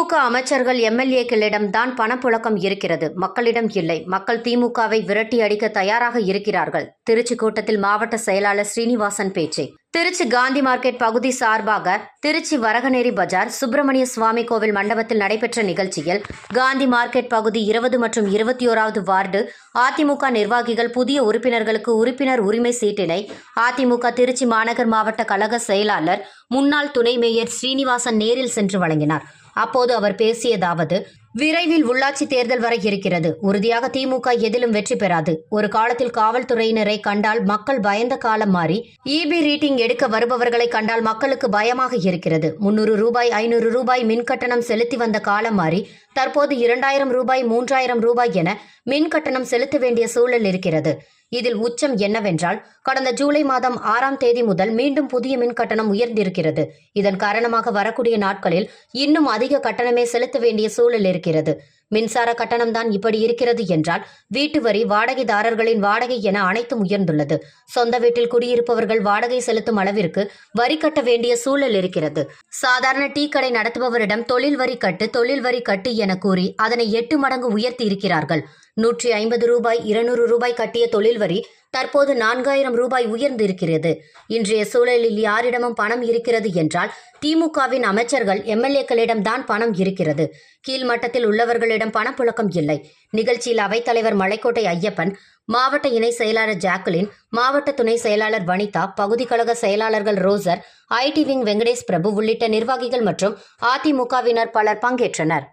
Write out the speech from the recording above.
திமுக அமைச்சர்கள் எம்எல்ஏக்களிடம் தான் பணப்புழக்கம் இருக்கிறது. மக்களிடம் இல்லை. மக்கள் திமுகவை விரட்டி அடிக்க தயாராக இருக்கிறார்கள். திருச்சி கூட்டத்தில் மாவட்ட செயலாளர் ஸ்ரீனிவாசன் பேச்சு. திருச்சி காந்தி மார்க்கெட் பகுதி சார்பாக திருச்சி வரகநேரி பஜார் சுப்பிரமணிய சுவாமி கோவில் மண்டபத்தில் நடைபெற்ற நிகழ்ச்சியில் காந்தி மார்க்கெட் பகுதி இருபது மற்றும் இருபத்தி ஓராவது வார்டு அதிமுக நிர்வாகிகள் புதிய உறுப்பினர்களுக்கு உறுப்பினர் உரிமை சீட்டினை அதிமுக திருச்சி மாநகர் மாவட்ட கழக செயலாளர் முன்னாள் துணை மேயர் ஸ்ரீனிவாசன் நேரில் சென்று வழங்கினார். அப்போது அவர் பேசியதாவது விரைவில் உள்ளாட்சி தேர்தல் வரை இருக்கிறது. உறுதியாக திமுக எதிலும் வெற்றி பெறாது. ஒரு காலத்தில் காவல்துறையினரை கண்டால் மக்கள் பயந்த காலம் மாறி இபி ரீட்டிங் எடுக்க வருபவர்களை கண்டால் மக்களுக்கு பயமாக இருக்கிறது. முன்னூறு ரூபாய் ஐநூறு ரூபாய் மின் கட்டணம் செலுத்தி வந்த காலம் மாறி தற்போது இரண்டாயிரம் ரூபாய் மூன்றாயிரம் ரூபாய் என மின் கட்டணம் செலுத்த வேண்டிய சூழல் இருக்கிறது. இதில் உச்சம் என்னவென்றால் கடந்த ஜூலை மாதம் ஆறாம் தேதி முதல் மீண்டும் புதிய மின் கட்டணம் உயர்ந்திருக்கிறது. இதன் காரணமாக வரக்கூடிய நாட்களில் இன்னும் அதிக கட்டணமே செலுத்த வேண்டிய சூழல் இருக்கிறது. இருக்கிறது மின்சார கட்டணம் தான் இப்படி இருக்கிறது என்றால் வீட்டு வரி வாடகைதாரர்களின் வாடகை என அனைத்தும் உயர்ந்துள்ளது. சொந்த வீட்டில் குடியிருப்பவர்கள் வாடகை செலுத்தும் அளவிற்கு வரி கட்ட வேண்டிய சூழல் இருக்கிறது. சாதாரண டீ கடை நடத்துபவரிடம் தொழில் வரி கட்டு தொழில் வரி கட்டு என கூறி அதனை எட்டு மடங்கு உயர்த்தி இருக்கிறார்கள். நூற்றி ஐம்பது ரூபாய் இருநூறு ரூபாய் கட்டிய தொழில் வரி தற்போது நான்காயிரம் ரூபாய் உயர்ந்து இருக்கிறது இன்றைய சூழலில் யாரிடமும் பணம் இருக்கிறது என்றால் திமுகவின் அமைச்சர்கள் எம்எல்ஏக்களிடம் தான் பணம் இருக்கிறது. கீழ்மட்டத்தில் உள்ளவர்களிடம் பணப்புழக்கம் இல்லை. நிகழ்ச்சியில் அவைத்தலைவர் மலைக்கோட்டை ஐயப்பன் மாவட்ட இணை செயலாளர் ஜாக்குலின் மாவட்ட துணை செயலாளர் வனிதா பகுதி கழக செயலாளர்கள் ரோசர் ஐடி விங் வெங்கடேஷ் பிரபு உள்ளிட்ட நிர்வாகிகள் மற்றும் அதிமுகவினர் பலர் பங்கேற்றனர்.